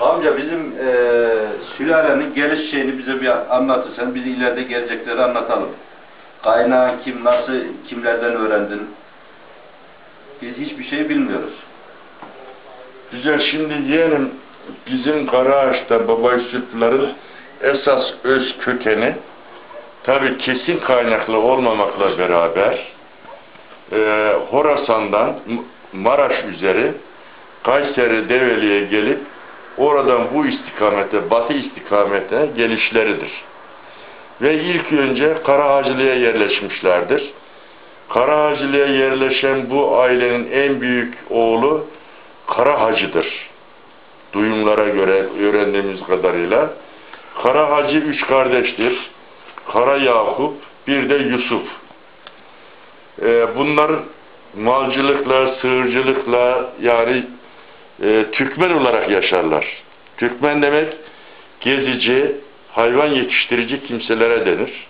Amca bizim eee sülalenin geliş şeyini bize bir anlatırsan biz ileride gelecekleri anlatalım. Kaynağın kim, nasıl, kimlerden öğrendin? Biz hiçbir şey bilmiyoruz. Güzel şimdi diyelim bizim Karaağaç'ta Baba Yusufların esas öz kökeni tabi kesin kaynaklı olmamakla beraber e, Horasan'dan Maraş üzeri Kayseri Develi'ye gelip oradan bu istikamete, batı istikamete gelişleridir. Ve ilk önce Karahacılı'ya yerleşmişlerdir. Karahacılı'ya yerleşen bu ailenin en büyük oğlu Kara Hacı'dır. Duyumlara göre öğrendiğimiz kadarıyla. Kara Hacı üç kardeştir. Kara Yakup, bir de Yusuf. Ee, bunlar malcılıkla, sığırcılıkla yani e, Türkmen olarak yaşarlar. Türkmen demek gezici, hayvan yetiştirici kimselere denir.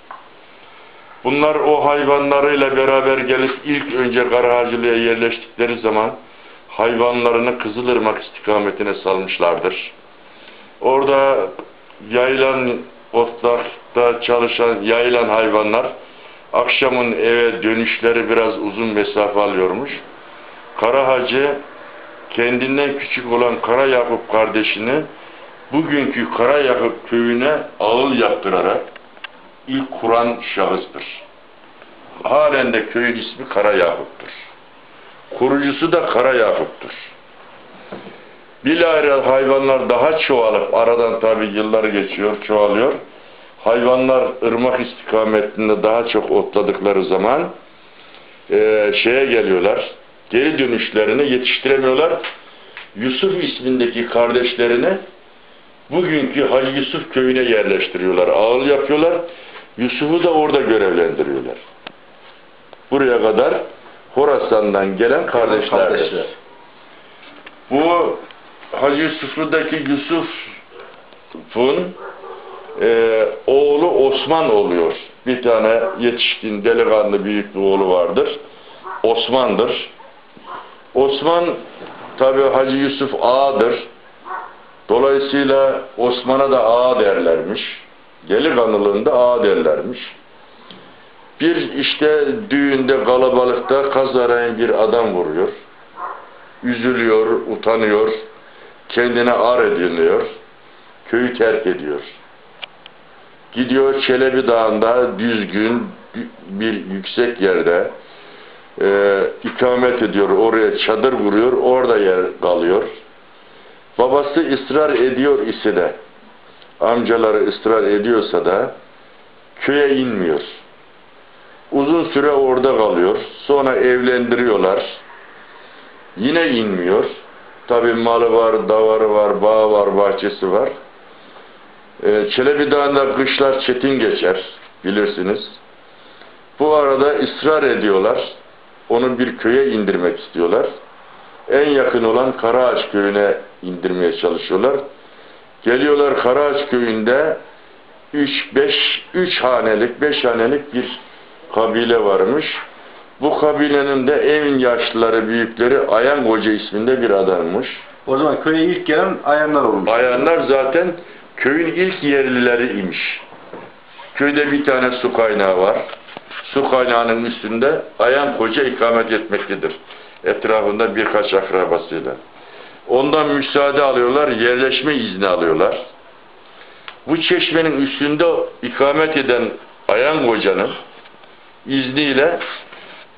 Bunlar o hayvanlarıyla beraber gelip ilk önce Karahacılı'ya yerleştikleri zaman hayvanlarını Kızılırmak istikametine salmışlardır. Orada yayılan otlakta çalışan yayılan hayvanlar akşamın eve dönüşleri biraz uzun mesafe alıyormuş. Kara Hacı kendinden küçük olan Kara Yakup kardeşini bugünkü Kara Yakup köyüne ağıl yaptırarak ilk kuran şahıstır. Halen de köyün ismi Kara Yakup'tur. Kurucusu da Kara Yakup'tur. Bilahare hayvanlar daha çoğalıp aradan tabi yıllar geçiyor, çoğalıyor. Hayvanlar ırmak istikametinde daha çok otladıkları zaman eee, şeye geliyorlar. Geri dönüşlerini yetiştiremiyorlar. Yusuf ismindeki kardeşlerini bugünkü Hacı Yusuf köyüne yerleştiriyorlar. Ağıl yapıyorlar. Yusuf'u da orada görevlendiriyorlar. Buraya kadar Horasan'dan gelen kardeşlerdir. Kardeşler. Bu Hacı Yusuf'daki Yusuf'un e, oğlu Osman oluyor. Bir tane yetişkin delikanlı büyük bir oğlu vardır. Osman'dır. Osman tabi Hacı Yusuf Ağa'dır. Dolayısıyla Osman'a da Ağa derlermiş. Delikanlılığında Ağa derlermiş. Bir işte düğünde kalabalıkta kazarayan bir adam vuruyor. Üzülüyor, utanıyor, kendine ar ediliyor, köyü terk ediyor. Gidiyor Çelebi Dağı'nda düzgün bir yüksek yerde e, ikamet ediyor, oraya çadır vuruyor, orada yer kalıyor. Babası ısrar ediyor ise de, amcaları ısrar ediyorsa da köye inmiyor. Uzun süre orada kalıyor. Sonra evlendiriyorlar. Yine inmiyor. Tabi malı var, davarı var, bağı var, bahçesi var. Ee, Çelebi Dağı'nda kışlar çetin geçer, bilirsiniz. Bu arada ısrar ediyorlar. Onu bir köye indirmek istiyorlar. En yakın olan Karaağaç köyüne indirmeye çalışıyorlar. Geliyorlar Karaağaç köyünde 3 5 3 hanelik, 5 hanelik bir kabile varmış. Bu kabilenin de en yaşlıları, büyükleri Ayan Hoca isminde bir adammış. O zaman köye ilk gelen ayanlar olmuş. Ayanlar zaten köyün ilk yerlileri imiş. Köyde bir tane su kaynağı var. Su kaynağının üstünde Ayan Hoca ikamet etmektedir. Etrafında birkaç akrabasıyla. Ondan müsaade alıyorlar, yerleşme izni alıyorlar. Bu çeşmenin üstünde ikamet eden Ayan Hoca'nın izniyle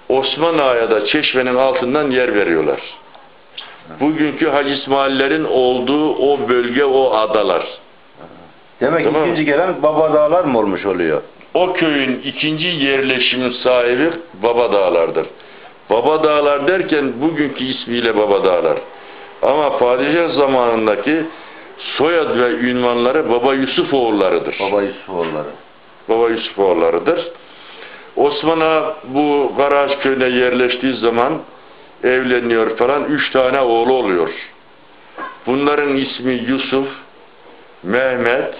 Osman Ağa'ya da çeşmenin altından yer veriyorlar. Bugünkü Hacı İsmail'lerin olduğu o bölge, o adalar. Demek Tamam. ikinci gelen baba dağlar mı olmuş oluyor? O köyün ikinci yerleşimin sahibi Baba Dağlar'dır. Baba Dağlar derken bugünkü ismiyle Baba Dağlar. Ama padişah zamanındaki soyad ve ünvanları Baba Yusuf oğullarıdır. Baba Yusufoğulları. Baba Yusuf oğullarıdır. Osman'a bu Karaağaç köyüne yerleştiği zaman evleniyor falan. Üç tane oğlu oluyor. Bunların ismi Yusuf, Mehmet,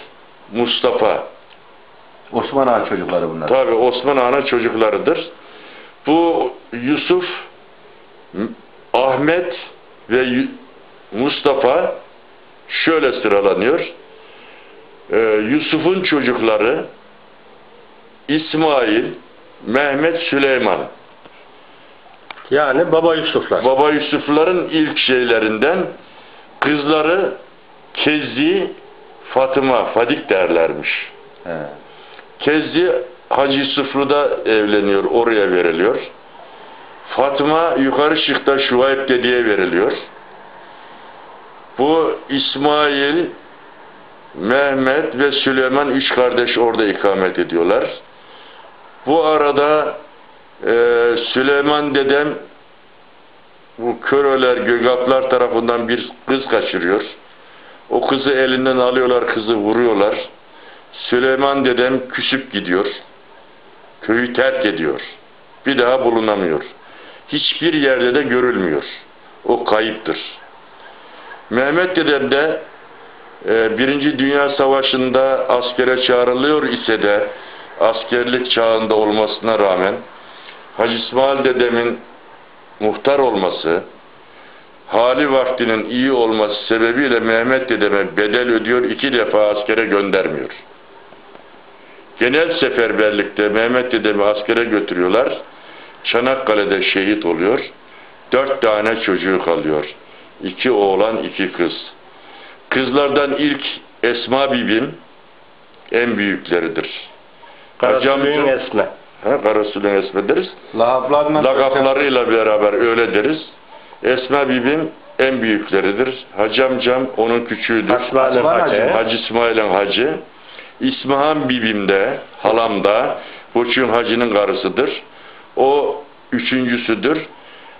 Mustafa. Osman Ağa çocukları bunlar. Tabi Osman Ağa'nın çocuklarıdır. Bu Yusuf, Ahmet ve Mustafa şöyle sıralanıyor. Ee, Yusuf'un çocukları İsmail, Mehmet, Süleyman. Yani Baba Yusuflar. Baba Yusuf'ların ilk şeylerinden kızları Kezi, Fatıma, Fadik derlermiş. He. Kezi Hacı Yusuflu'da evleniyor, oraya veriliyor. Fatıma yukarı şıkta Şuayb dediye veriliyor. Bu İsmail, Mehmet ve Süleyman üç kardeş orada ikamet ediyorlar. Bu arada e, Süleyman dedem bu köreler, gögaplar tarafından bir kız kaçırıyor. O kızı elinden alıyorlar, kızı vuruyorlar. Süleyman dedem küsüp gidiyor. Köyü terk ediyor. Bir daha bulunamıyor. Hiçbir yerde de görülmüyor. O kayıptır. Mehmet dedem de e, Birinci Dünya Savaşı'nda askere çağrılıyor ise de askerlik çağında olmasına rağmen Hacı İsmail dedemin muhtar olması, hali vaktinin iyi olması sebebiyle Mehmet dedeme bedel ödüyor, iki defa askere göndermiyor. Genel seferberlikte Mehmet dedemi askere götürüyorlar. Çanakkale'de şehit oluyor. Dört tane çocuğu kalıyor. İki oğlan, iki kız. Kızlardan ilk Esma Bibim en büyükleridir. Karasülüğün Esme. Ha, Karasulun Esme deriz. Lakaplarıyla beraber öyle deriz. Esma Bibim en büyükleridir. Hacamcam onun küçüğüdür. Hacı. Hacı. Hacı İsmail'in hacı. İsmahan Bibim de, halam da, Boçun Hacı'nın karısıdır. O üçüncüsüdür.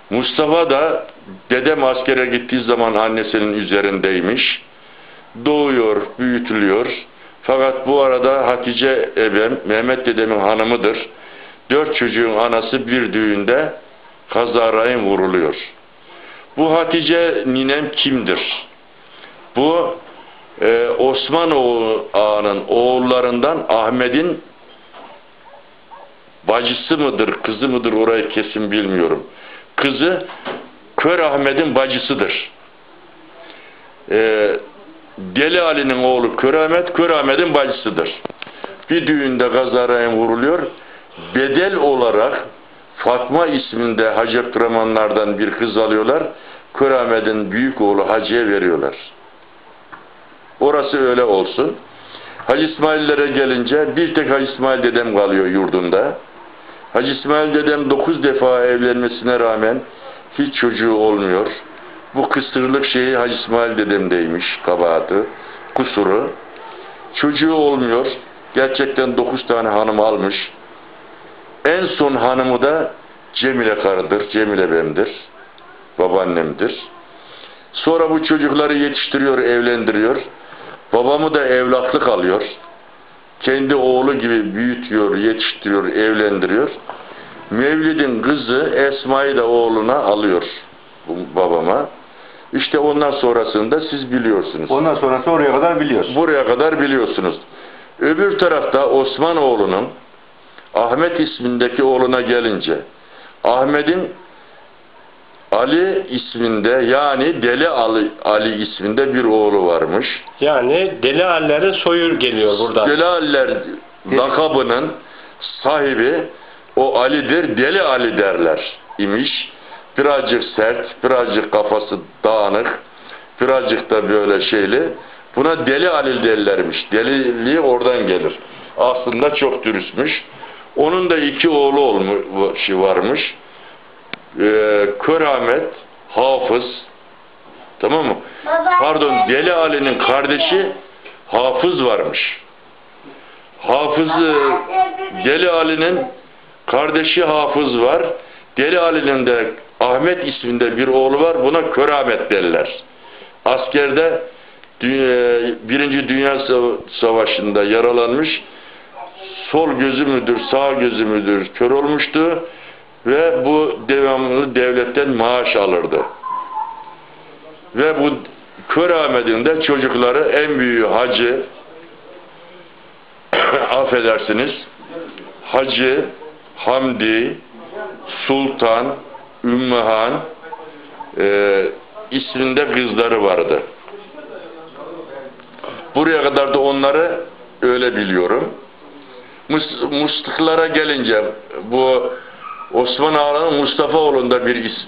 Mustafa da dedem askere gittiği zaman annesinin üzerindeymiş. Doğuyor, büyütülüyor. Fakat bu arada Hatice ebem, Mehmet dedemin hanımıdır. Dört çocuğun anası bir düğünde kazarayın vuruluyor. Bu Hatice ninem kimdir? Bu e, Osmanoğlu ağanın oğullarından Ahmet'in bacısı mıdır, kızı mıdır orayı kesin bilmiyorum. Kızı Kör Ahmet'in bacısıdır. E, Deli Ali'nin oğlu Kör Ahmet, Kör Ahmet'in bacısıdır. Bir düğünde kazarayın vuruluyor. Bedel olarak Fatma isminde Hacı Abdurrahmanlardan bir kız alıyorlar. Kör Ahmet'in büyük oğlu Hacı'ya veriyorlar. Orası öyle olsun. Hacı İsmail'lere gelince bir tek Hacı İsmail dedem kalıyor yurdunda. Hacı İsmail dedem dokuz defa evlenmesine rağmen hiç çocuğu olmuyor. Bu kısırlık şeyi Hacı İsmail dedemdeymiş kabahati, kusuru. Çocuğu olmuyor. Gerçekten dokuz tane hanım almış. En son hanımı da Cemile karıdır, Cemile benimdir. Babaannemdir. Sonra bu çocukları yetiştiriyor, evlendiriyor. Babamı da evlatlık alıyor. Kendi oğlu gibi büyütüyor, yetiştiriyor, evlendiriyor. Mevlid'in kızı Esma'yı da oğluna alıyor babama. İşte ondan sonrasında siz biliyorsunuz. Ondan sonrası oraya kadar biliyorsun. Buraya kadar biliyorsunuz. Öbür tarafta Osmanoğlu'nun Ahmet ismindeki oğluna gelince Ahmet'in Ali isminde yani Deli Ali, Ali isminde bir oğlu varmış. Yani Deli Aller'in soyu geliyor buradan. Deli Ali'ler lakabının sahibi o Ali'dir. Deli Ali derler imiş. Birazcık sert, birazcık kafası dağınık, birazcık da böyle şeyli. Buna Deli Ali derlermiş. Deliliği oradan gelir. Aslında çok dürüstmüş. Onun da iki oğlu olmuş, varmış. Ee, Kör Ahmet, Hafız, tamam mı? Pardon, Deli Ali'nin kardeşi Hafız varmış. Hafızı, Deli Ali'nin kardeşi Hafız var. Deli Ali'nin de Ahmet isminde bir oğlu var. Buna Kör Ahmet derler. Askerde dü- Birinci Dünya Sa- Savaşı'nda yaralanmış. Sol gözü müdür, sağ gözü müdür kör olmuştu ve bu devamlı devletten maaş alırdı. Ve bu Kör çocukları en büyüğü Hacı affedersiniz Hacı, Hamdi, Sultan, Ümmühan e, isminde kızları vardı. Buraya kadar da onları öyle biliyorum. Mus- Mustıklara gelince bu Osman Ağa'nın Mustafaoğlu'nda bir is-